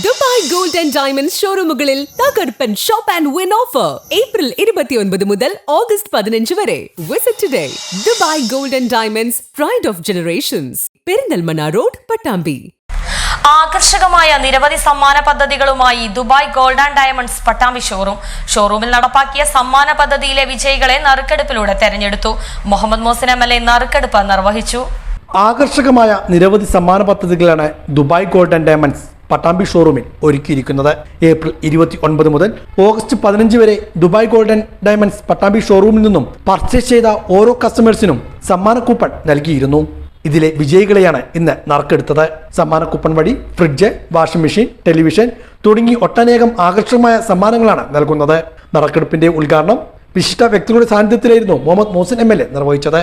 Dubai gold and diamond ഷോറൂമുകളിൽ തകർപ്പൻ shop and win offer. April ഇരുപത്തിയൊൻപത് മുതൽ ഓഗസ്റ്റ് പതിനഞ്ച് വരെ. Visit today Dubai gold and diamonds pride of generations Perinthalmanna road Pattambi. ആകർഷകമായ നിരവധി സമ്മാന പദ്ധതികളുമായി Dubai gold and diamonds Pattambi showroom. ഷോറൂമിൽ നടപ്പാക്കിയ സമ്മാന പദ്ധതിയിലെ വിജയികളെ നറുക്കെടുപ്പിലൂടെ തെരഞ്ഞെടുത്തു. Muhammad Mohsin M L A നറുക്കെടുപ്പ് നിർവഹിച്ചു. ആകർഷകമായ നിരവധി സമ്മാന പദ്ധതികളാണ് Dubai gold and diamonds. Pattambi ഷോറൂമിൽ ഒരുക്കിയിരിക്കുന്നത്. ഏപ്രിൽ ഇരുപത്തി ഒൻപത് മുതൽ ഓഗസ്റ്റ് പതിനഞ്ച് വരെ ദുബായ് ഗോൾഡൻ ഡയമണ്ട്സ് പട്ടാമ്പി ഷോറൂമിൽ നിന്നും പർച്ചേസ് ചെയ്ത ഓരോ കസ്റ്റമേഴ്സിനും സമ്മാന കൂപ്പൺ നൽകിയിരുന്നു. ഇതിലെ വിജയികളെയാണ് ഇന്ന് നറുക്കെടുത്തത്. സമ്മാന കൂപ്പൺ വഴി ഫ്രിഡ്ജ് വാഷിംഗ് മെഷീൻ ടെലിവിഷൻ തുടങ്ങി ഒട്ടനേകം ആകർഷകമായ സമ്മാനങ്ങളാണ് നൽകുന്നത്. നറുക്കെടുപ്പിന്റെ ഉദ്ഘാടനം വിശിഷ്ട വ്യക്തികളുടെ സാന്നിധ്യത്തിലായിരുന്നു Muhammad Mohsin M L A നിർവഹിച്ചത്.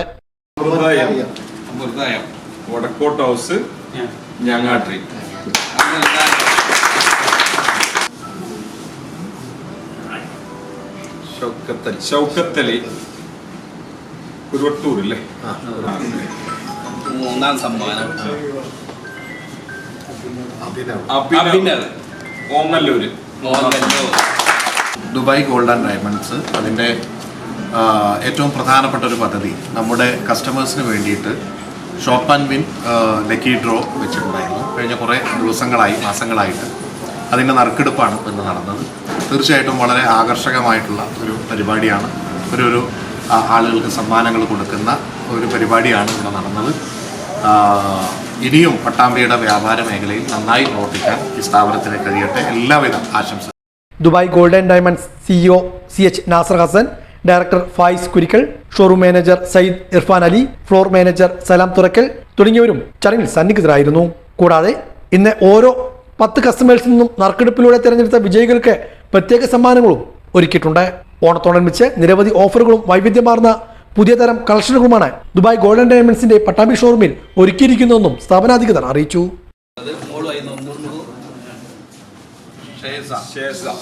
വടക്കോട്ട് ഹൗസ് ഞങ്ങാട്രി ഷൗക്കത്തലി കുരുവട്ടൂർ അല്ലേ മൂന്നാം സമ്മാനം. Abhinav. Ongallur Dubai gold and diamonds. അതിന്റെ ഏറ്റവും പ്രധാനപ്പെട്ട ഒരു പദ്ധതി നമ്മുടെ കസ്റ്റമേഴ്സിന് വേണ്ടിയിട്ട് shop and win lucky draw വെച്ചിട്ടുണ്ടായിരുന്നു. കഴിഞ്ഞ കുറേ ദിവസങ്ങളായി മാസങ്ങളായിട്ട് അതിന്റെ നറുക്കെടുപ്പാണ് ഇന്ന് നടന്നത്. തീർച്ചയായിട്ടും വളരെ ആകർഷകമായിട്ടുള്ള ഒരു പരിപാടിയാണ്. ഒരു ഒരു ആളുകൾക്ക് സമ്മാനങ്ങൾ കൊടുക്കുന്ന ഒരു പരിപാടിയാണ് ഇവിടെ നടന്നത്. ഇനിയും പട്ടാമ്പിയുടെ വ്യാപാര മേഖലയിൽ നന്നായി പ്രവർത്തിക്കാൻ ഈ സ്ഥാപനത്തിന് കഴിയട്ടെ. എല്ലാവിധ ആശംസ Dubai golden diamonds CEO C H Nasar Hasan director Fayis Kurikkal showroom manager Sayyid Irfan Ali floor manager Salam Thurakkal തുടങ്ങിയവരും ചടങ്ങിൽ സന്നിഹിതരായിരുന്നു. കൂടാതെ ഇന്ന് ഓരോ പത്ത് കസ്റ്റമേഴ്സിൽ നിന്നും നറുക്കെടുപ്പിലൂടെ തിരഞ്ഞെടുത്ത വിജയികൾക്ക് പ്രത്യേക സമ്മാനങ്ങളും ഒരുക്കിയിട്ടുണ്ട്. ഓണത്തോടനുബന്ധിച്ച് നിരവധി ഓഫറുകളും വൈവിധ്യമാർന്ന പുതിയ തരം കളക്ഷനുകളുമാണ് ദുബായ് ഗോൾഡൻ ഡയമണ്ട്സിന്റെ പട്ടാമ്പി ഷോറൂമിൽ ഒരുക്കിയിരിക്കുന്നതെന്നും സ്ഥാപനാധികൃതർ അറിയിച്ചു. ഷേസ. ശേഷം